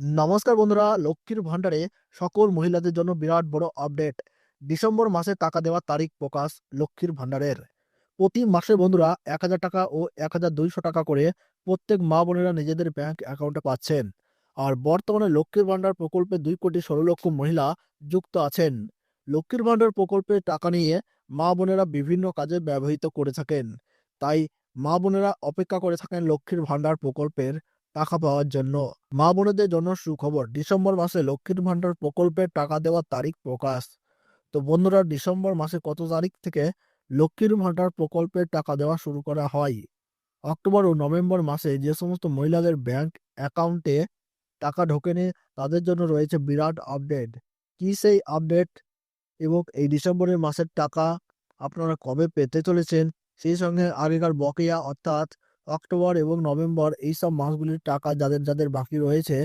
নমস্কার বন্ধুরা, লক্ষ্মীর ভান্ডারে সকল মহিলাদের জন্য বিরাট বড় আপডেট ডিসেম্বর মাসে টাকা দেওয়ার তারিখ প্রকাশ লক্ষ্মীর ভান্ডারের প্রতি মাসে বন্ধুরা এক হাজার টাকা ও এক হাজার দুইশো টাকা করে প্রত্যেক মা বোনেরা নিজেদের ব্যাংক অ্যাকাউন্টে পাচ্ছেন। আর বর্তমানে লক্ষ্মীর ভান্ডার প্রকল্পে দুই কোটি ষোলো লক্ষ মহিলা যুক্ত আছেন। লক্ষ্মীর ভান্ডার প্রকল্পে টাকা নিয়ে মা বোনেরা বিভিন্ন কাজে ব্যবহৃত করে থাকেন। তাই মা বোনেরা অপেক্ষা করে থাকেন লক্ষ্মীর ভান্ডার প্রকল্পের টাকা পাওয়ার জন্য। মা বোনেদের জন্য সুখবর, ডিসেম্বর মাসে লক্ষ্মীর ভান্ডার প্রকল্পের টাকা দেওয়ার তারিখ প্রকাশ। তো বন্ধুরা, ডিসেম্বর মাসে কত তারিখ থেকে লক্ষ্মীর ভান্ডার প্রকল্পের টাকা দেওয়া শুরু করা হয়? অক্টোবর ও নভেম্বর মাসে যে সমস্ত মহিলাদের ব্যাংক অ্যাকাউন্টে টাকা ঢোকেনি, তাদের জন্য রয়েছে বিরাট আপডেট। কি সেই আপডেট? এবং এই ডিসেম্বরের মাসের টাকা আপনারা কবে পেতে চলেছেন? সেই সঙ্গে আগেকার বকেয়া অর্থাৎ অক্টোবর এবং নভেম্বর এই সব মাসগুলির টাকা যাদের যাদের বাকি রয়েছে,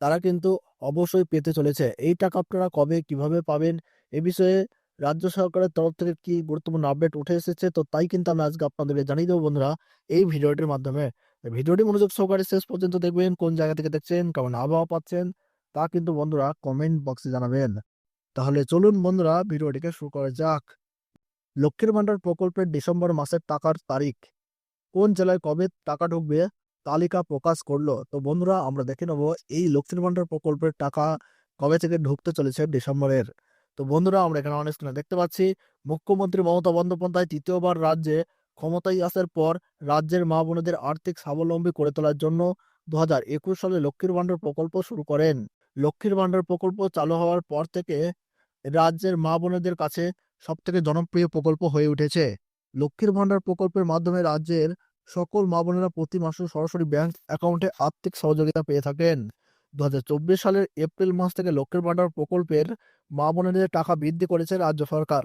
তারা কিন্তু অবশ্যই পেতে চলেছে। এই টাকা আপনারা কবে, কীভাবে পাবেন, এ বিষয়ে রাজ্য সরকারের তরফ থেকে কি গুরুত্বপূর্ণ আপডেট উঠে এসেছে, তো তাই কিন্তু আমি আজকে আপনাদেরকে জানিয়ে দেবো বন্ধুরা এই ভিডিওটির মাধ্যমে। ভিডিওটি মনোযোগ সহকারে শেষ পর্যন্ত দেখবেন, কোন জায়গা থেকে দেখছেন, কেমন আবহাওয়া পাচ্ছেন, তা কিন্তু বন্ধুরা কমেন্ট বক্সে জানাবেন। তাহলে চলুন বন্ধুরা ভিডিওটিকে শুরু করা যাক। লক্ষ্মীর ভান্ডার প্রকল্পের ডিসেম্বর মাসের টাকার তারিখ। কোন জেলায় কবে টাকা ঢুকবে তালিকা প্রকাশ করল? তো বন্ধুরা, আমরা দেখে নেব এই লক্ষ্মীর ভান্ডার প্রকল্পের টাকা কবে থেকে ঢুকতে চলেছে ডিসেম্বরের। তো বন্ধুরা, আমরা এখানে অনেক স্ক্রিনে দেখতে পাচ্ছি, মুখ্যমন্ত্রী মমতা বন্দ্যোপাধ্যায় তৃতীয়বার রাজ্যে ক্ষমতায় আসার পর রাজ্যের মা বোনেদের আর্থিক স্বাবলম্বী করে তোলার জন্য দু হাজার একুশ সালে লক্ষ্মীর ভান্ডার প্রকল্প শুরু করেন। লক্ষ্মীর ভান্ডার প্রকল্প চালু হওয়ার পর থেকে রাজ্যের মা বোনেদের কাছে সবথেকে জনপ্রিয় প্রকল্প হয়ে উঠেছে। লক্ষ্মীর ভান্ডার প্রকল্পের মাধ্যমে রাজ্যের সকল মা বোনেরা প্রতি মাসে সরাসরি ব্যাংক অ্যাকাউন্টে আর্থিক সহযোগিতা পেয়ে থাকেন। দু হাজার চব্বিশ সালের এপ্রিল মাস থেকে লক্ষ্মীর ভান্ডার প্রকল্পের মা বোনেদের টাকা বৃদ্ধি করেছে রাজ্য সরকার।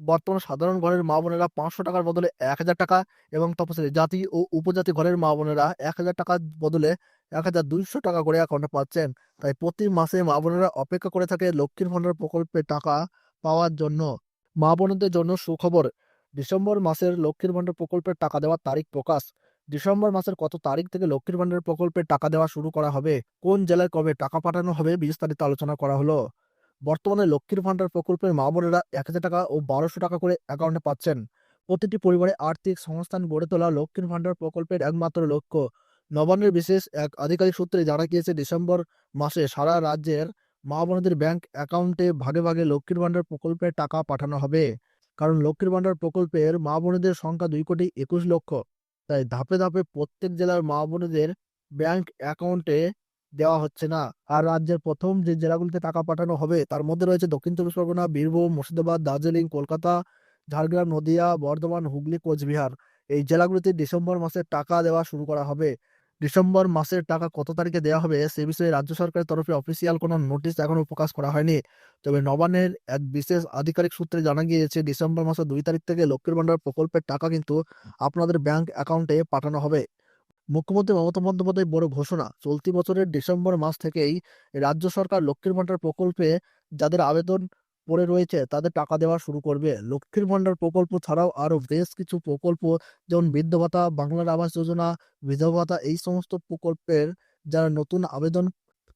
বর্তমানে সাধারণ ঘরের মা বোনেরা পাঁচশো টাকার বদলে এক হাজার টাকা এবং তপশিলি জাতি ও উপজাতি ঘরের মা বোনেরা এক হাজার টাকার বদলে এক হাজার দুইশো টাকা করে অ্যাকাউন্টে পাচ্ছেন। তাই প্রতি মাসে মা বোনেরা অপেক্ষা করে থাকে লক্ষ্মীর ভান্ডার প্রকল্পে টাকা পাওয়ার জন্য। মা বোনদের জন্য সুখবর ডিসেম্বর মাসের লক্ষ্মীর ভান্ডার প্রকল্পের টাকা দেওয়ার তারিখ প্রকাশ। ডিসেম্বর মাসের কত তারিখ থেকে লক্ষ্মীর ভান্ডার প্রকল্পের টাকা দেওয়া শুরু করা হবে? কোন জেলায় কবে টাকা পাঠানো হবে বিস্তারিত আলোচনা করা হলো। বর্তমানে লক্ষ্মীর ভান্ডার প্রকল্পের মা বোনেরা এক হাজার টাকা ও বারোশো টাকা করে অ্যাকাউন্টে পাচ্ছেন। প্রতিটি পরিবারে আর্থিক সংস্থান গড়ে তোলা লক্ষ্মীর ভান্ডার প্রকল্পের একমাত্র লক্ষ্য। নবান্নের বিশেষ এক আধিকারিক সূত্রে জানা গিয়েছে, ডিসেম্বর মাসে সারা রাজ্যের মা বোনদের ব্যাংক অ্যাকাউন্টে ভাগে ভাগে লক্ষ্মীর ভান্ডার প্রকল্পের টাকা পাঠানো হবে। কারণ লক্ষ্মীর ভান্ডার প্রকল্পের মা বোনেদের সংখ্যা দুই কোটি একুশ লক্ষ। তাই ধাপে ধাপে প্রত্যেক জেলার মা বোনেদের ব্যাংক অ্যাকাউন্টে দেওয়া হচ্ছে না। আর রাজ্যের প্রথম যে জেলাগুলিতে টাকা পাঠানো হবে, তার মধ্যে রয়েছে দক্ষিণ চব্বিশ পরগনা, বীরভূম, মুর্শিদাবাদ, দার্জিলিং, কলকাতা, ঝাড়গ্রাম, নদিয়া, বর্ধমান, হুগলি, কোচবিহার। এই জেলাগুলিতে ডিসেম্বর মাসে টাকা দেওয়া শুরু করা হবে। ডিসেম্বর মাসের টাকা কত তারিখে দেওয়া হবে, সে বিষয়ে রাজ্য সরকারের তরফে অফিসিয়াল কোনো নোটিশ এখনও প্রকাশ করা হয়নি। তবে নবান্নের এক বিশেষ আধিকারিক সূত্রে জানা গিয়েছে, ডিসেম্বর মাসের দুই তারিখ থেকে লক্ষ্মীর ভান্ডার প্রকল্পের টাকা কিন্তু আপনাদের ব্যাংক অ্যাকাউন্টে পাঠানো হবে। মুখ্যমন্ত্রী মমতা বন্দ্যোপাধ্যায় বড় ঘোষণা, চলতি বছরের ডিসেম্বর মাস থেকেই রাজ্য সরকার লক্ষ্মীর ভান্ডার প্রকল্পে যাদের আবেদন পড়ে রয়েছে, তাদের টাকা দেওয়া শুরু করবে। লক্ষ্মীর ভান্ডার প্রকল্প ছাড়াও আরও বেশ কিছু প্রকল্প, যেমন বৃদ্ধ ভাতা, বাংলার আবাস যোজনা, বিধবা ভাতা, এই সমস্ত প্রকল্পের যারা নতুন আবেদন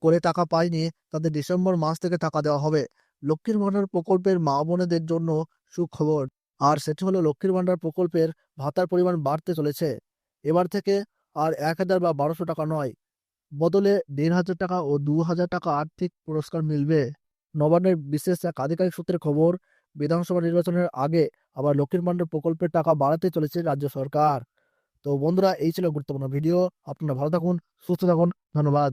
করে টাকা পায়নি, তাদের ডিসেম্বর মাস থেকে টাকা দেওয়া হবে। লক্ষ্মীর ভান্ডার প্রকল্পের মা বোনেদের জন্য সুখবর। আর সেটি হলো লক্ষ্মীর ভান্ডার প্রকল্পের ভাতার পরিমাণ বাড়তে চলেছে। এবার থেকে আর এক হাজার বা বারোশো টাকা নয়। বদলে দেড় হাজার টাকা ও দু হাজার টাকা আর্থিক পুরস্কার মিলবে। নবান্নের বিশেষ এক আধিকারিক সূত্রে খবর, বিধানসভা নির্বাচনের আগে আবার লক্ষ্মীর ভাণ্ডার প্রকল্পের টাকা বাড়াতে চলেছে রাজ্য সরকার। তো বন্ধুরা, এই ছিল গুরুত্বপূর্ণ ভিডিও। আপনারা ভালো থাকুন, সুস্থ থাকুন। ধন্যবাদ।